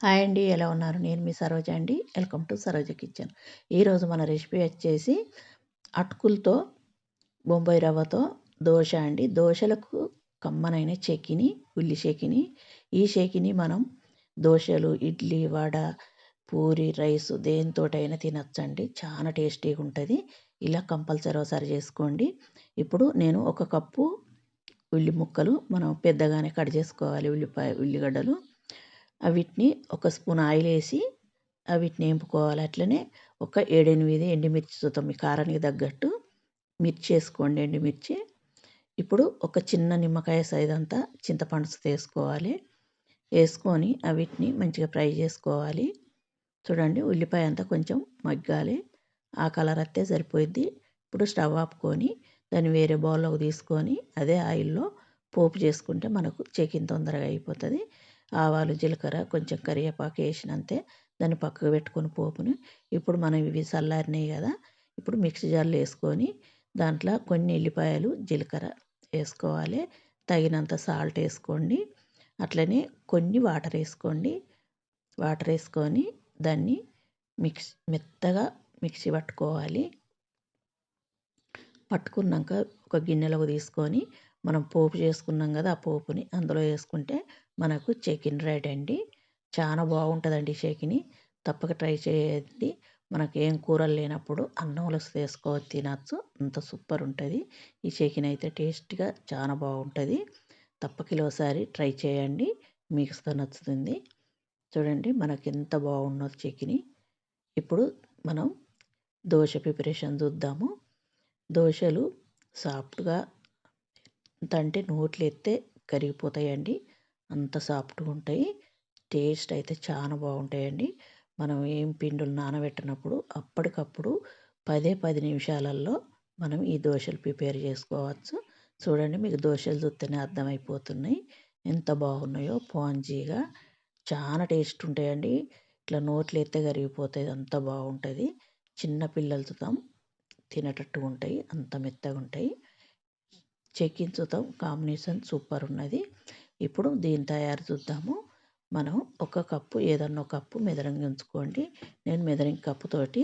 Hi అండి ఎలా ఉన్నారు? నేను మీ సరోజ అండి. Welcome to Saroja kitchen. ఈరోజు మన రెసిపీ వచ్చేసి అటుకులతో బొంబాయి రవ్వతో దోశ అండి. దోశలకు కమ్మనైన చెకిని ఉల్లి చెకిని ఈ చెకిని మనం దోశలు ఇడ్లీ వడ పూరి రైస్ దేనితోటైనా తినచ్చండి. చాలా టేస్టీగా ఉంటుంది. ఇలా కంపల్సరీ ఒకసారి చేసుకోండి. ఇప్పుడు నేను ఒక కప్పు ఉల్లి ముక్కలు మనం పెద్దగానే కట్ చేసుకోవాలి. ఉల్లిపాయ ఉల్లిగడ్డలు. వీటిని ఒక స్పూన్ ఆయిల్ వేసి వీటిని వేపుకోవాలి. అట్లనే ఒక ఏడెనిమిది ఎండుమిర్చి చూద్దాం. మీ కారానికి తగ్గట్టు మిర్చి వేసుకోండి ఎండుమిర్చి. ఇప్పుడు ఒక చిన్న నిమ్మకాయ సైజ్ అంతా చింతపండు వేసుకోవాలి. వేసుకొని వీటిని మంచిగా ఫ్రై చేసుకోవాలి. చూడండి ఉల్లిపాయ అంతా కొంచెం మగ్గాలి. ఆ కలర్ వస్తే సరిపోయిద్ది. ఇప్పుడు స్టవ్ ఆపుకొని దాన్ని వేరే బౌల్లోకి తీసుకొని అదే ఆయిల్లో పోపు చేసుకుంటే మనకు చికెన్ తొందరగా అయిపోతుంది. ఆవాలు జీలకర్ర కొంచెం కరివేపాకు వేసినంతే దాన్ని పక్కకు పెట్టుకుని పోపుని. ఇప్పుడు మనం ఇవి చల్లారినాయి కదా ఇప్పుడు మిక్సీ జార్లో వేసుకొని దాంట్లో కొన్ని ఎల్లిపాయలు జీలకర్ర వేసుకోవాలి. తగినంత సాల్ట్ వేసుకోండి. అట్లనే కొన్ని వాటర్ వేసుకోండి. వాటర్ వేసుకొని దాన్ని మిక్స్ మెత్తగా మిక్సీ పట్టుకోవాలి. పట్టుకున్నాక ఒక గిన్నెలోకి తీసుకొని మనం పోపు చేసుకున్నాం కదా ఆ పోపుని అందులో వేసుకుంటే మనకు చికెన్ రైట్ అండి. చాలా బాగుంటుందండి చికెన్ తప్పక ట్రై చేయండి. మనకి ఏం కూరలు లేనప్పుడు అన్నంలో వేసుకోవచ్చు తినచ్చు. అంత సూపర్ ఉంటుంది. ఈ చికెన్ అయితే టేస్ట్గా చాలా బాగుంటుంది. తప్పక ఒకసారి ట్రై చేయండి. మీకు నచ్చుతుంది. చూడండి మనకి ఎంత బాగున్నది చికెన్ ఇప్పుడు మనం దోశ ప్రిపరేషన్ చూద్దాము. దోశలు సాఫ్ట్గా అంటే నోట్లు ఎత్తే కరిగిపోతాయండి. అంత సాఫ్ట్గా ఉంటాయి. టేస్ట్ అయితే చాలా బాగుంటాయండి. మనం ఏం పిండులు నానబెట్టినప్పుడు అప్పటికప్పుడు పదే పది నిమిషాలలో మనం ఈ దోశలు ప్రిపేర్ చేసుకోవచ్చు. చూడండి మీకు దోశలు చూస్తేనే అర్థమైపోతున్నాయి. ఎంత బాగున్నాయో పాంజీగా. చాలా టేస్ట్ ఉంటాయండి. ఇట్లా నోట్లు ఎత్తే కరిగిపోతాయి. అంత బాగుంటుంది. చిన్న పిల్లలతో తినేటట్టుగా ఉంటాయి. అంత మెత్తగా ఉంటాయి చెక్కించుతాం. కాంబినేషన్ సూపర్ ఉన్నది. ఇప్పుడు దీని తయారు చూద్దాము? మనం ఒక కప్పు ఏదన్నా ఒక కప్పు మెదరంగి ఉంచుకోండి. నేను మెదరంగి కప్పుతోటి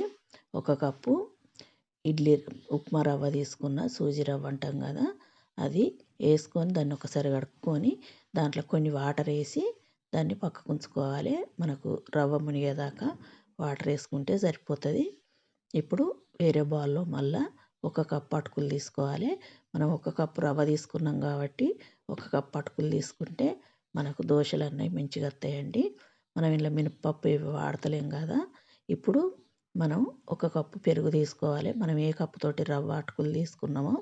ఒక కప్పు ఇడ్లీ ఉప్మా రవ్వ తీసుకున్న సూజీ రవ్వ అంటాం కదా అది వేసుకొని దాన్ని ఒకసారి కడుక్కొని దాంట్లో కొన్ని వాటర్ వేసి దాన్ని పక్కకు ఉంచుకోవాలి. మనకు రవ్వ మునిగేదాకా వాటర్ వేసుకుంటే సరిపోతుంది. ఇప్పుడు వేరే బౌల్లో మళ్ళీ ఒక కప్పు అటుకులు తీసుకోవాలి. మనం ఒక కప్పు రవ్వ తీసుకున్నాం కాబట్టి ఒక కప్పు అటుకులు తీసుకుంటే మనకు దోశలు అన్నీ మంచిగా వస్తాయండి. మనం ఇలా మినప్పప్పు ఇవి వాడతలేం కదా. ఇప్పుడు మనం ఒక కప్పు పెరుగు తీసుకోవాలి. మనం ఏ కప్పుతోటి రవ్వ అటుకులు తీసుకున్నామో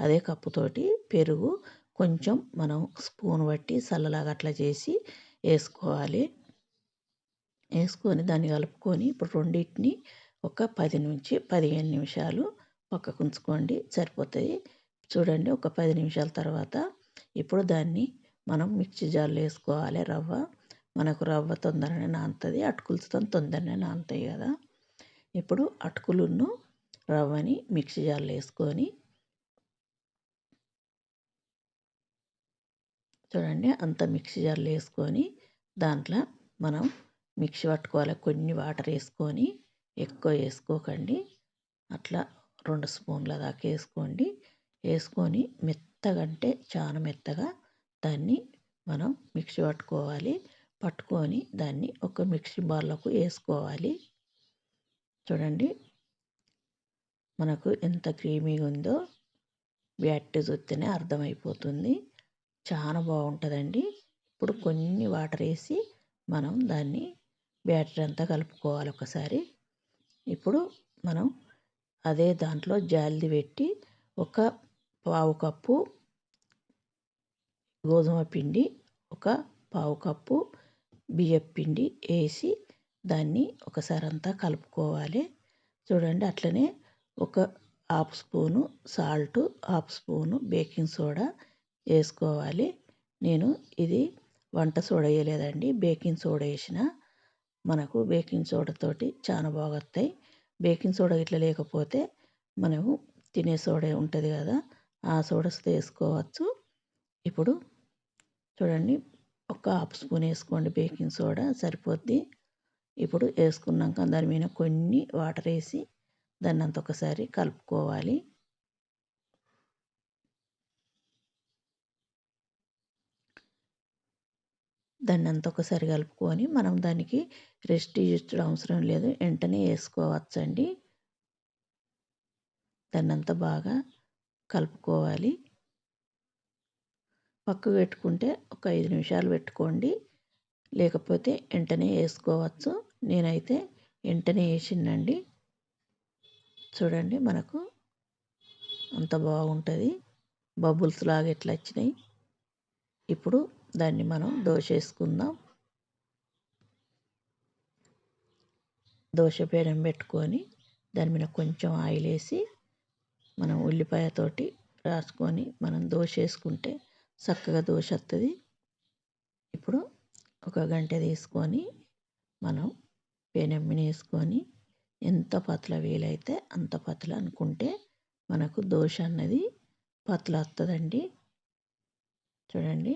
అదే కప్పుతోటి పెరుగు కొంచెం మనం స్పూన్ బట్టి చల్లలాగా అట్లా చేసి వేసుకోవాలి. వేసుకొని దాన్ని కలుపుకొని ఇప్పుడు రెండింటిని ఒక పది నుంచి పదిహేను నిమిషాలు పక్కకు ఉంచుకోండి సరిపోతుంది చూడండి ఒక పది నిమిషాల తర్వాత ఇప్పుడు దాన్ని మనం మిక్సీ జార్లో వేసుకోవాలి రవ్వ. మనకు రవ్వ తొందరనే నానుతుంది అటుకులతో తొందరనే నానుతాయి కదా. ఇప్పుడు అటుకులను రవ్వని మిక్సీ జార్లో వేసుకొని చూడండి అంత మిక్సీ జార్లో వేసుకొని దాంట్లో మనం మిక్సీ పట్టుకోవాలి. కొన్ని వాటర్ వేసుకొని ఎక్కువ వేసుకోకండి. అట్లా రెండు స్పూన్ల దాకా వేసుకోండి. వేసుకొని మెత్తగా అంటే చాలా మెత్తగా దాన్ని మనం మిక్సీ పట్టుకోవాలి. పట్టుకొని దాన్ని ఒక మిక్సీ బాల్లోకి వేసుకోవాలి. చూడండి. మనకు ఎంత క్రీమీగా ఉందో బ్యాట్ చూస్తేనే అర్థమైపోతుంది. చాలా బాగుంటుందండి. ఇప్పుడు కొన్ని వాటర్ వేసి మనం దాన్ని బ్యాటర్ అంతా కలుపుకోవాలి ఒకసారి. ఇప్పుడు మనం అదే దాంట్లో జాలిది పెట్టి ఒక పావు కప్పు గోధుమ పిండి ఒక పావు కప్పు బియ్యం పిండి వేసి దాన్ని ఒకసారి అంతా కలుపుకోవాలి. చూడండి అట్లనే ఒక half spoon salt half spoon baking soda వేసుకోవాలి. నేను ఇది వంట సోడా వేయలేదండి బేకింగ్ సోడా వేసిన. మనకు బేకింగ్ సోడాతోటి చాలా బాగా వస్తాయి బేకింగ్ సోడా ఇట్లా లేకపోతే మనము తినే సోడా ఉంటుంది కదా ఆ సోడాస్ వేసుకోవచ్చు. ఇప్పుడు చూడండి ఒక హాఫ్ స్పూన్ వేసుకోండి బేకింగ్ సోడా సరిపోద్ది. ఇప్పుడు వేసుకున్నాక దాని మీద కొన్ని వాటర్ వేసి దాన్ని అంత ఒకసారి కలుపుకోవాలి. దాన్ని అంత ఒకసారి కలుపుకొని మనం దానికి రెస్ట్ ఇచ్చడం అవసరం లేదు. వెంటనే వేసుకోవచ్చండి. దాన్ని అంతా బాగా కలుపుకోవాలి. పక్కకు పెట్టుకుంటే ఒక ఐదు నిమిషాలు పెట్టుకోండి. లేకపోతే వెంటనే వేసుకోవచ్చు. నేనైతే వెంటనే వేసిండండి చూడండి మనకు అంత బాగుంటుంది. బబుల్స్ లాగా ఎట్లా వచ్చినాయి. ఇప్పుడు దాన్ని మనం దోశ వేసుకుందాం దోశ పేడం పెట్టుకొని దాని మీద కొంచెం ఆయిల్ వేసి మనం ఉల్లిపాయతోటి రాసుకొని మనం దోశ వేసుకుంటే చక్కగా దోశ వస్తుంది ఇప్పుడు ఒక గంట తీసుకొని మనం పేనెమ్మిని వేసుకొని ఎంత పతల వీలైతే అంత పతల అనుకుంటే మనకు దోశ అన్నది పతల వస్తుందండి చూడండి.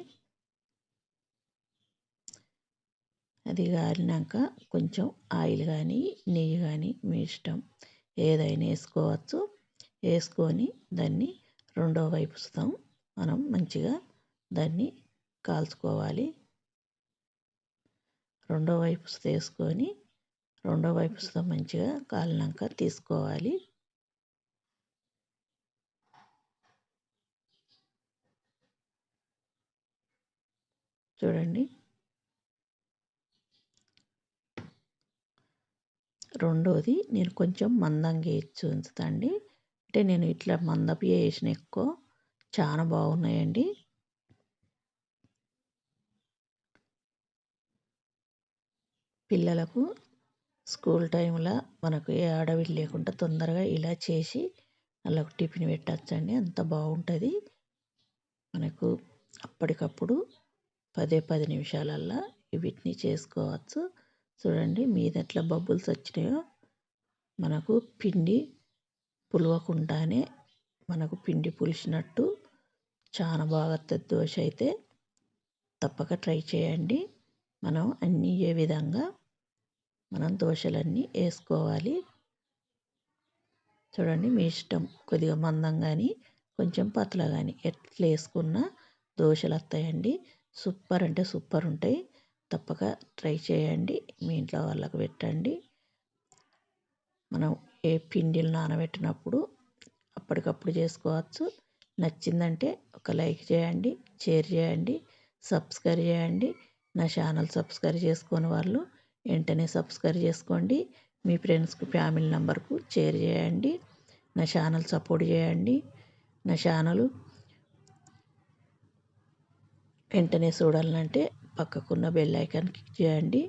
అది కాలినాక కొంచెం ఆయిల్ కానీ నెయ్యి కానీ మీ ఇష్టం. ఏదైనా వేసుకోవచ్చు. వేసుకొని దాన్ని రెండో వైపు మనం మంచిగా దాన్ని కాల్చుకోవాలి. రెండో వైపు వేసుకొని రెండో వైపు మంచిగా కాలినాక తీసుకోవాలి. చూడండి. రెండోది నేను కొంచెం మందంగా వేసి ఉంచుతాండి. అంటే నేను ఇట్లా మందపు వేసిన ఎక్కువ. చాలా బాగున్నాయండి. పిల్లలకు స్కూల్ టైంలో మనకు ఏ ఆడవిడి లేకుండా తొందరగా ఇలా చేసి వాళ్ళకు టిఫిన్ పెట్టచ్చండి. అంత బాగుంటుంది. మనకు అప్పటికప్పుడు పదే పది నిమిషాలల్లో వీటిని చేసుకోవచ్చు. చూడండి మీద ఎట్లా బబుల్స్ వచ్చినాయో. మనకు పిండి పులవకుండానే మనకు పిండి పులిసినట్టు చాలా బాగా వస్తుంది దోశ అయితే. తప్పక ట్రై చేయండి. మనం అన్నీ ఏ విధంగా మనం దోశలన్నీ వేసుకోవాలి. చూడండి మీ ఇష్టం. కొద్దిగా మందం కానీ కొంచెం పతల కానీ ఎట్లా వేసుకున్నా దోశలు వస్తాయండి. సూపర్ అంటే సూపర్ ఉంటాయి. తప్పక ట్రై చేయండి. మీ ఇంట్లో వాళ్ళకు పెట్టండి. మనం ఏ పిండిలు నానబెట్టినప్పుడు అప్పటికప్పుడు చేసుకోవచ్చు. నచ్చిందంటే ఒక లైక్ చేయండి షేర్ చేయండి సబ్స్క్రైబ్ చేయండి. నా ఛానల్ సబ్స్క్రైబ్ చేసుకోని వాళ్ళు వెంటనే సబ్స్క్రైబ్ చేసుకోండి. మీ ఫ్రెండ్స్కి ఫ్యామిలీ నెంబర్కు షేర్ చేయండి. నా ఛానల్ సపోర్ట్ చేయండి. నా ఛానల్ వెంటనే చూడాలంటే పక్కకున్న బెల్ ఐకాన్ క్లిక్ చేయండి.